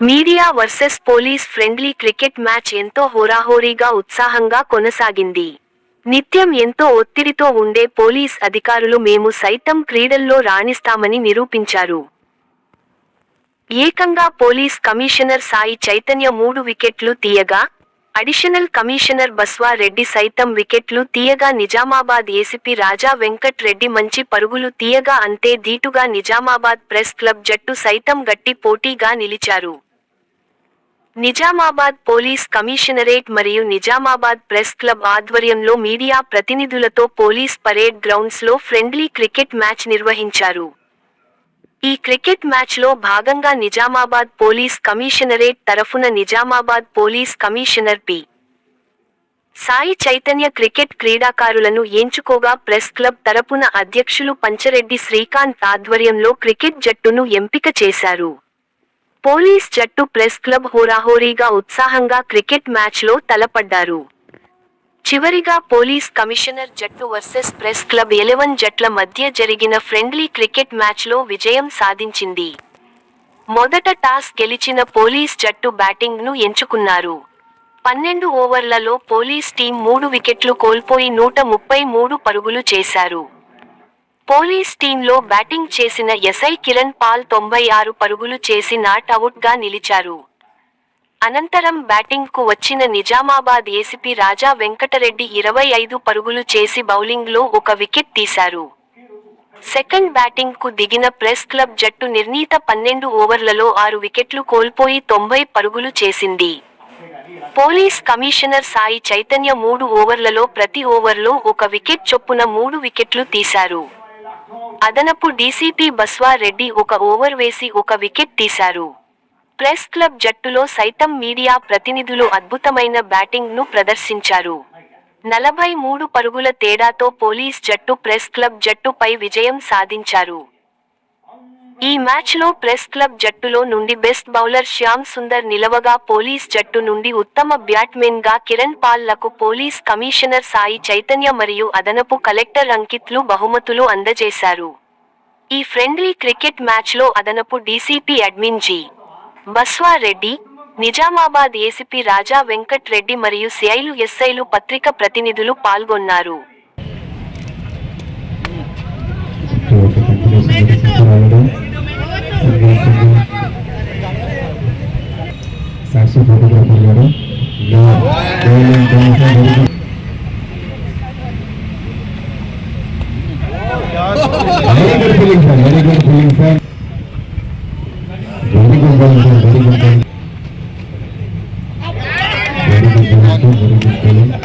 Media versus police friendly cricket match ఎంతో హోరాహోరీగా ఉత్సాహంగా కొనసాగింది. నిత్యం ఎంతో ఒత్తిడితో ఉండే పోలీస్ అధికారులు మేము సైతం క్రీడల్లో రాణిస్తామని నిరూపించారు. ఏకంగా పోలీస్ కమిషనర్ సాయి చైతన్య మూడు వికెట్లు తీయగా అడిషనల్ కమిషనర్ బస్వా రెడ్డి సైతం వికెట్లు తీయగా నిజామాబాద్ ఏసీపీ రాజా వెంకట్ రెడ్డి మంచి పరుగులు తీయగా అంతే ధీటుగా నిజామాబాద్ ప్రెస్ క్లబ్ జట్టు సైతం గట్టి పోటీగా నిలిచారు. నిజామాబాద్ పోలీస్ కమిషనరేట్ మరియు నిజామాబాద్ ప్రెస్ క్లబ్ ఆధ్వర్యంలో మీడియా ప్రతినిధులతో పోలీస్ పరేడ్ గ్రౌండ్స్లో ఫ్రెండ్లీ క్రికెట్ మ్యాచ్ నిర్వహించారు. ఈ క్రికెట్ మ్యాచ్లో భాగంగా నిజామాబాద్ పోలీస్ కమిషనరేట్ తరఫున Nizamabad police commissioner P. Sai Chaitanya cricket క్రీడాకారులను ఎంచుకోగా ప్రెస్ క్లబ్ తరపున అధ్యక్షులు పంచరెడ్డి శ్రీకాంత్ ఆధ్వర్యంలో క్రికెట్ జట్టును ఎంపిక చేశారు. పోలీస్ జట్టు ప్రెస్ క్లబ్ హోరాహోరీగా ఉత్సాహంగా క్రికెట్ మ్యాచ్లో తలపడ్డారు. చివరిగా పోలీస్ కమిషనర్ జట్టు వర్సెస్ ప్రెస్ క్లబ్ ఎలెవన్ జట్ల మధ్య జరిగిన ఫ్రెండ్లీ క్రికెట్ మ్యాచ్లో విజయం సాధించింది. మొదట టాస్ గెలిచిన పోలీస్ జట్టు బ్యాటింగ్ను ఎంచుకున్నారు. పన్నెండు ఓవర్లలో పోలీస్ టీం మూడు వికెట్లు కోల్పోయి నూట ముప్పై మూడు పరుగులు చేశారు. పోలీస్ టీంలో బ్యాటింగ్ చేసిన ఎస్ఐ కిరణ్ పాల్ తొంభై ఆరు పరుగులు చేసి నాట్ అవుట్గా నిలిచారు. అనంతరం బ్యాటింగ్కు వచ్చిన నిజామాబాద్ ఏసీపీ రాజా వెంకటరెడ్డి ఇరవై ఐదు పరుగులు చేసి బౌలింగ్లో ఒక వికెట్ తీశారు. సెకండ్ బ్యాటింగ్కు దిగిన ప్రెస్ క్లబ్ జట్టు నిర్ణీత పన్నెండు ఓవర్లలో ఆరు వికెట్లు కోల్పోయి తొంభై పరుగులు చేసింది. పోలీస్ కమిషనర్ సాయి చైతన్య మూడు ఓవర్లలో ప్రతి ఓవర్లో ఒక వికెట్ చొప్పున మూడు వికెట్లు తీశారు. అదనపు డీసీపీ బస్వా రెడ్డి ఒక ఓవర్ వేసి ఒక వికెట్ తీశారు. ప్రెస్ క్లబ్ జట్టులో సైతం మీడియా ప్రతినిధులు అద్భుతమైన బ్యాటింగ్ను ప్రదర్శించారు. నలభై మూడు పరుగుల తేడాతో పోలీస్ జట్టు ప్రెస్ క్లబ్ జట్టుపై విజయం సాధించారు. ఈ మ్యాచ్లో ప్రెస్ క్లబ్ జట్టులో నుండి బెస్ట్ బౌలర్ శ్యామ్ సుందర్ నిలవగా పోలీస్ జట్టు నుండి ఉత్తమ బ్యాట్మెన్గా కిరణ్ పాల్లకు పోలీస్ కమిషనర్ సాయి చైతన్య మరియు అదనపు కలెక్టర్ అంకిత్లు బహుమతులు అందజేశారు. ఈ ఫ్రెండ్లీ క్రికెట్ మ్యాచ్లో అదనపు DCP admin G. Baswa Reddy Nizamabad ACP Raja Venkat Reddy మరియు సిఐలు ఎస్ఐలు పత్రిక ప్రతినిధులు పాల్గొన్నారు. Thank you. రావడం సాక్షి ఫోటోగ్రాఫర్ గారు very good feeling sir very good feeling sir very good sir very good very good very good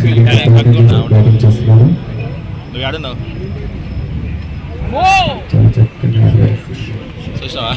single batting చేస్తున్నారు. నువ్వు ఆడున్నావు? చూసావా?